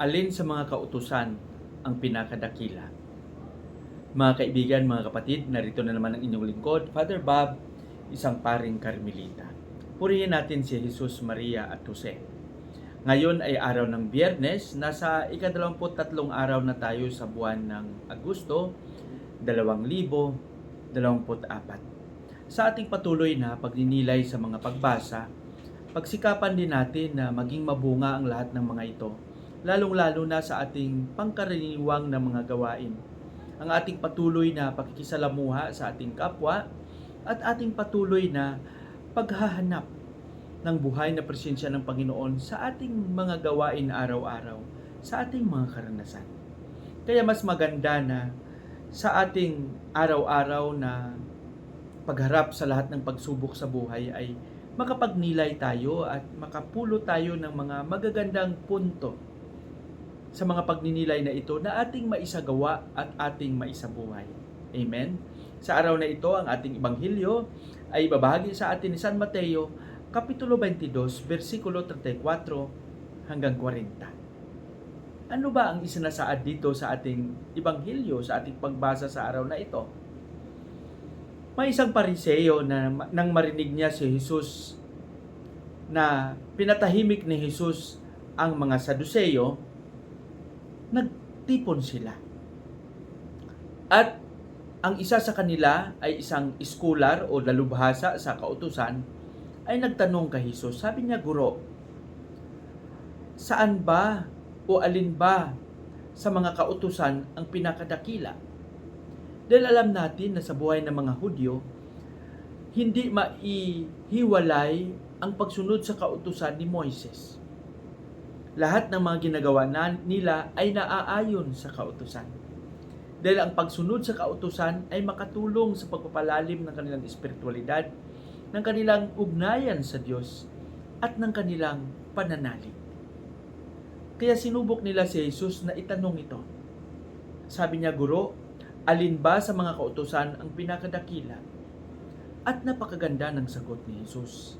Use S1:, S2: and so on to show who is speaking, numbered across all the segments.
S1: Alin sa mga kautusan ang pinakadakila? Mga kaibigan, mga kapatid, narito na naman ang inyong lingkod, Father Bob, isang paring Carmelita. Purihin natin si Jesus, Maria at Jose. Ngayon ay araw ng biyernes, nasa ikadalawamput tatlong araw na tayo sa buwan ng Agosto, 2024. Sa ating patuloy na pagninilay sa mga pagbasa, pagsikapan din natin na maging mabunga ang lahat ng mga ito, lalong-lalo na sa ating pangkaraniwang na mga gawain. Ang ating patuloy na pakikisalamuha sa ating kapwa at ating patuloy na paghahanap ng buhay na presensya ng Panginoon sa ating mga gawain araw-araw, sa ating mga karanasan. Kaya mas maganda na sa ating araw-araw na pagharap sa lahat ng pagsubok sa buhay ay makapagnilay tayo at makapulo tayo ng mga magagandang punto sa mga pagninilay na ito na ating maisagawa at ating maisabuhay. Amen? Sa araw na ito, ang ating ibanghilyo ay babahagi sa atin ni San Mateo, Kapitulo 22, versikulo 34 hanggang 40. Ano ba ang isinasaad dito sa ating ibanghilyo, sa ating pagbasa sa araw na ito? May isang pariseyo na nang marinig niya si Jesus na pinatahimik ni Jesus ang mga Saduseyo, nagtipon sila. At ang isa sa kanila ay isang iskular o dalubhasa sa kautusan ay nagtanong kay Jesus. Sabi niya, Guro, saan ba o alin ba sa mga kautusan ang pinakadakila? Dahil alam natin na sa buhay ng mga Hudyo, hindi maihiwalay ang pagsunod sa kautusan ni Moises. Lahat ng mga ginagawa na, nila ay naaayon sa kautusan. Dahil ang pagsunod sa kautusan ay makatulong sa pagpapalalim ng kanilang espiritualidad, ng kanilang ugnayan sa Diyos, at ng kanilang pananalig. Kaya sinubok nila si Jesus na itanong ito. Sabi niya, Guro, alin ba sa mga kautusan ang pinakadakila? At napakaganda ng sagot ni Jesus.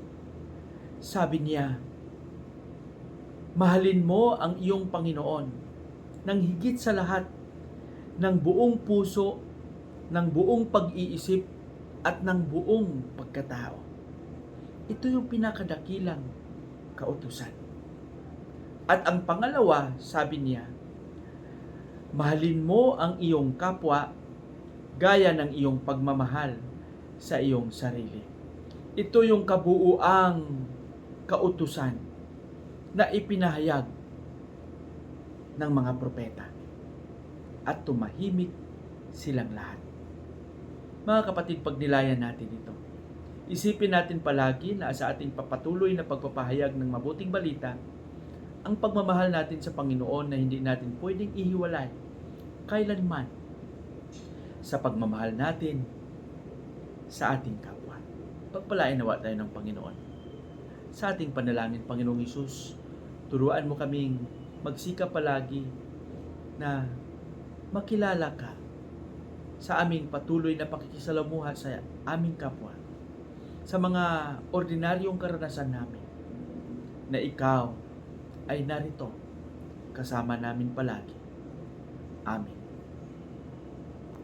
S1: Sabi niya, Mahalin mo ang iyong Panginoon ng higit sa lahat ng buong puso, ng buong pag-iisip, at ng buong pagkatao. Ito yung pinakadakilang kautusan. At ang pangalawa, sabi niya, mahalin mo ang iyong kapwa gaya ng iyong pagmamahal sa iyong sarili. Ito yung kabuuang kautusan na ipinahayag ng mga propeta at tumahimik silang lahat. Mga kapatid, pagnilayan natin ito. Isipin natin palagi na sa ating papatuloy na pagpapahayag ng mabuting balita, ang pagmamahal natin sa Panginoon na hindi natin pwedeng ihiwalay kailanman sa pagmamahal natin sa ating kapwa. Pagpalain nawa tayo ng Panginoon. Sa ating panalangin, Panginoong Isus, turuan mo kaming magsikap palagi na makilala ka sa aming patuloy na pakikisalamuha sa aming kapwa, sa mga ordinaryong karanasan namin, na ikaw ay narito kasama namin palagi. Amen.